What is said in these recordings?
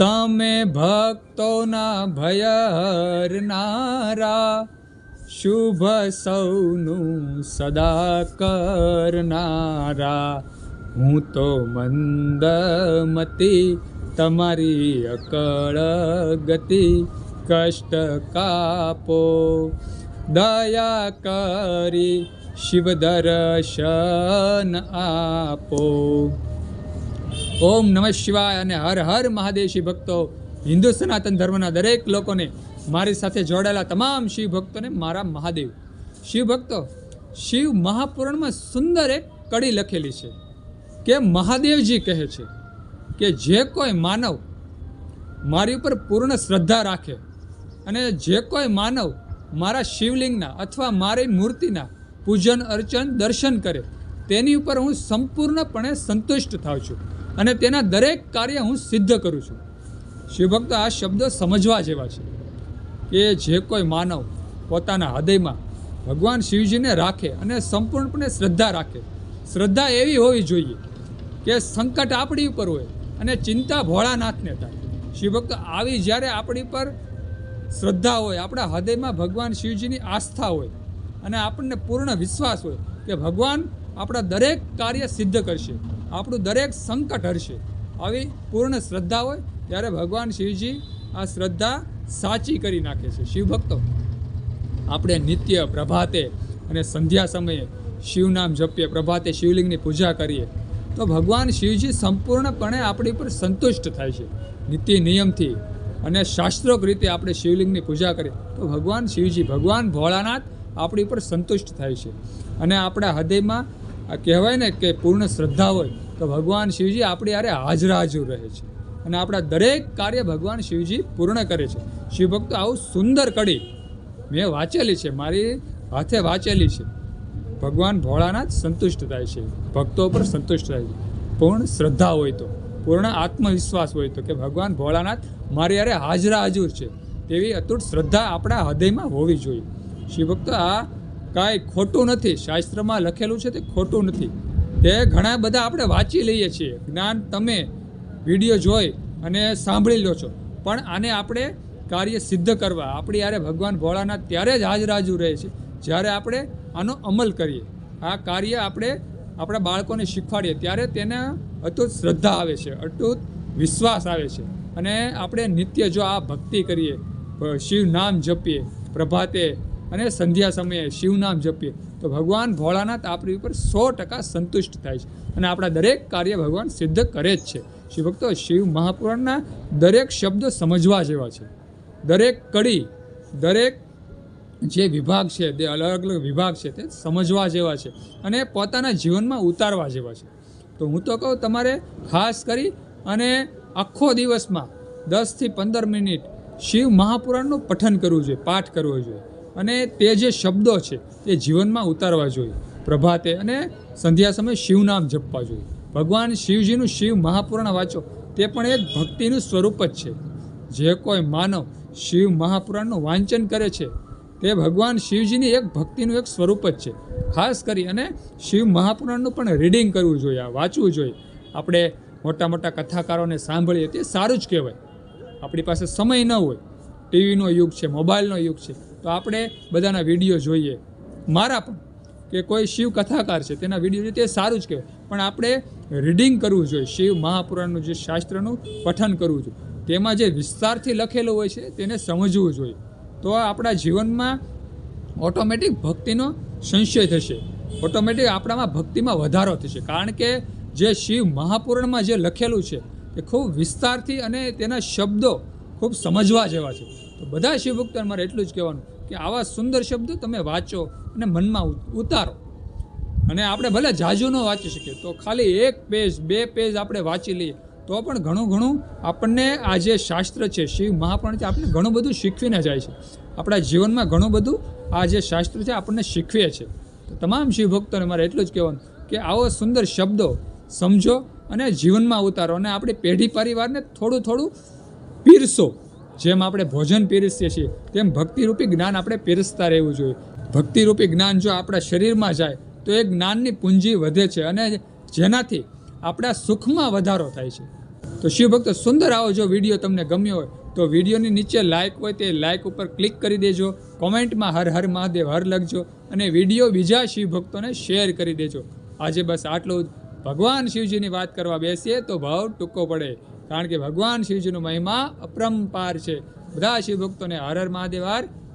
તમે ભક્તોના ભય હરનારા શુભ સૌનું સદા કરનારા. હું તો મંદમતી, તમારી અકળ ગતિ કષ્ટ કાપો. દયા કરી શિવ દર્શન આપો. ઓમ નમઃ શિવાય અને હર હર મહાદેવ શિવ ભક્તો, હિન્દુ સનાતન ધર્મના દરેક લોકોને મારી સાથે જોડાયેલા તમામ શિવ ભક્તોને મારા મહાદેવ. શિવ ભક્તો, શિવ મહાપુરાણમાં સુંદર એક કડી લખેલી છે કે મહાદેવજી કહે છે કે જે કોઈ માનવ મારી ઉપર પૂર્ણ શ્રદ્ધા રાખે અને જે કોઈ માનવ મારા શિવલિંગના અથવા મારી મૂર્તિના પૂજન અર્ચન દર્શન કરે, તેની ઉપર હું સંપૂર્ણપણે સંતુષ્ટ થાઉં છું. અને તેના દરેક કાર્ય હું સિદ્ધ કરું છું. શિવભક્ત આ શબ્દો સમજવા જેવા છે કે જે કોઈ માનવ પોતાના હૃદયમાં ભગવાન શિવજીને રાખે અને સંપૂર્ણપણે શ્રદ્ધા રાખે. શ્રદ્ધા એવી હોવી જોઈએ કે સંકટ આપણી ઉપર હોય અને ચિંતા ભોળાનાથને થાય. શિવભક્ત આવી જ્યારે આપણી પર શ્રદ્ધા હોય, આપણા હૃદયમાં ભગવાન શિવજીની આસ્થા હોય અને આપણને પૂર્ણ વિશ્વાસ હોય કે ભગવાન આપણા દરેક કાર્ય સિદ્ધ કરશે. આપણું દરેક સંકટ હરશે. આવી પૂર્ણ શ્રદ્ધા હોય, ત્યારે ભગવાન શિવજી આ શ્રદ્ધા સાચી કરી નાખે છે. શિવભક્તો, આપણે નિત્ય પ્રભાતે અને સંધ્યા સમયે શિવનામ જપીએ, પ્રભાતે શિવલિંગની પૂજા કરીએ, તો ભગવાન શિવજી સંપૂર્ણપણે આપણી પર સંતુષ્ટ થાય છે. નીતિ નિયમથી અને શાસ્ત્રોક રીતે આપણે શિવલિંગની પૂજા કરીએ, તો ભગવાન શિવજી ભગવાન ભોળાનાથ આપણી પર સંતુષ્ટ થાય છે. અને આપણા હૃદયમાં આ કહેવાય ને કે પૂર્ણ શ્રદ્ધા હોય તો ભગવાન શિવજી આપણી આરે હાજરા હાજર રહે છે. અને આપણા દરેક કાર્ય ભગવાન શિવજી પૂર્ણ કરે છે. શિવભક્તો આવું સુંદર કડી મેં વાંચેલી છે, મારી હાથે વાંચેલી છે. ભગવાન ભોળાનાથ સંતુષ્ટ થાય છે. ભક્તો પર સંતુષ્ટ થાય છે. પૂર્ણ શ્રદ્ધા હોય તો, પૂર્ણ આત્મવિશ્વાસ હોય તો કે ભગવાન ભોળાનાથ મારી યારે હાજરા હાજર છે. તેવી અતૂટ શ્રદ્ધા આપણા હૃદયમાં હોવી જોઈએ. શિવભક્તો આ કાંઈ ખોટું નથી. શાસ્ત્રમાં લખેલું છે તે ખોટું નથી. તે ઘણા બધા આપણે વાંચી લઈએ છીએ. જ્ઞાન તમે વીડિયો જોઈ અને સાંભળી લો છો. પણ આને આપણે કાર્ય સિદ્ધ કરવા, આપણી યારે ભગવાન ભોળાનાથ ત્યારે જ હાજર હાજર રહે છે, જ્યારે આપણે આનો અમલ કરીએ. આ કાર્ય આપણે આપણા બાળકોને શીખવાડીએ, ત્યારે તેને અતૂટ શ્રદ્ધા આવે છે અતૂટ વિશ્વાસ આવે છે. અને આપણે નિત્ય જો આ ભક્તિ કરીએ, શિવ નામ જપીએ, પ્રભાતે અને સંધ્યા સમયે શિવ નામ જપીએ, તો ભગવાન ભોળાનાથ આપણી ઉપર સો ટકા સંતુષ્ટ થાય છે. અને આપણા દરેક કાર્ય ભગવાન સિદ્ધ કરે જ છે. શિવભક્તો શિવ મહાપુરાણના દરેક શબ્દો સમજવા જેવા છે. દરેક કડી, દરેક જે વિભાગ છે તે અલગ અલગ વિભાગ છે, તે સમજવા જેવા છે અને પોતાના જીવનમાં ઉતારવા જેવા છે. તો હું તો કહું, તમારે ખાસ કરી અને આખો દિવસમાં દસથી પંદર મિનિટ શિવ મહાપુરાણનું પઠન કરવું જોઈએ, પાઠ કરવો જોઈએ. અને તે જે શબ્દો છે, તે જીવનમાં ઉતારવા જોઈએ. પ્રભાતે અને સંધ્યા સમયે શિવનામ જપવા જોઈએ. ભગવાન શિવજીનું શિવ મહાપુરાણ વાંચો, તે પણ એક ભક્તિનું સ્વરૂપ જ છે. જે કોઈ માનવ શિવ મહાપુરાણનું વાંચન કરે છે, તે ભગવાન શિવજીની એક ભક્તિનું એક સ્વરૂપ જ છે. ખાસ કરી અને શિવ મહાપુરાણનું પણ રીડિંગ કરવું જોઈએ વાંચવું જોઈએ. આપણે મોટા મોટા કથાકારોને સાંભળીએ, તે સારું જ કહેવાય. આપણી પાસે સમય ન હોય. ટીવીનો યુગ છે, મોબાઈલનો યુગ છે. તો આપણે બધાના વીડિયો જોઈએ. મારા પણ, કે કોઈ શિવ કથાકાર છે, તેના વીડિયો જોઈએ, તે સારું જ કહેવાય. પણ આપણે રીડિંગ કરવું જોઈએ. શિવ મહાપુરાણનું જે શાસ્ત્રનું પઠન કરવું જોઈએ. તેમાં જે વિસ્તારથી લખેલું હોય છે, તેને સમજવું જોઈએ. તો આપણા જીવનમાં ઓટોમેટિક ભક્તિનો સંશય થશે. ઓટોમેટિક આપણામાં ભક્તિમાં વધારો થશે. કારણ કે જે શિવ મહાપુરાણમાં જે લખેલું છે, તે ખૂબ વિસ્તારથી અને તેના શબ્દો ખૂબ સમજવા જેવા છે. તો બધા શિવભક્તોને મારે એટલું જ કહેવાનું કે આવા સુંદર શબ્દો તમે વાંચો અને મનમાં ઉતારો. અને આપણે ભલે જાજુ ન વાંચી શકીએ, તો ખાલી એક પેજ, બે પેજ આપણે વાંચી લઈએ, તો પણ ઘણું ઘણું આપણને આ જે શાસ્ત્ર છે, શિવ મહાપુરાણ છે, આપણને ઘણું બધું શીખવીને જાય છે. આપણા જીવનમાં ઘણું બધું આ જે શાસ્ત્ર છે, આપણને શીખવે છે. તો તમામ શિવભક્તોને મારે એટલું જ કહેવાનું કે આવો સુંદર શબ્દો સમજો અને જીવનમાં ઉતારો. અને આપણી પેઢી પરિવારને થોડું થોડું પીરસો. જેમ આપણે ભોજન પીરસીએ છીએ, તેમ ભક્તિરૂપી જ્ઞાન આપણે પીરસતા રહેવું જોઈએ. ભક્તિરૂપી જ્ઞાન જો આપણા શરીરમાં જાય, તો એ જ્ઞાનની પૂંજી વધે છે અને જેનાથી આપણા સુખમાં વધારો થાય છે. તો શિવભક્ત સુંદર આવો જો વીડિયો તમને ગમ્યો હોય, તો વિડીયોની નીચે લાઇક હોય તે લાઇક ઉપર ક્લિક કરી દેજો કોમેન્ટમાં હર હર મહાદેવ હર લખજો અને વીડિયો બીજા શિવ ભક્તોને શેર કરી દેજો. આજે બસ આટલું ભગવાન શિવજીની વાત કરવા બેસીએ તો ભાવ ટૂંકો પડે. કારણ કે ભગવાન શિવજીનો મહિમા અપરંપાર છે. બધા શિવભક્તોને હર હર મહાદેવ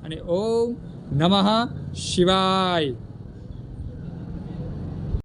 અને ઓમ નમઃ શિવાય.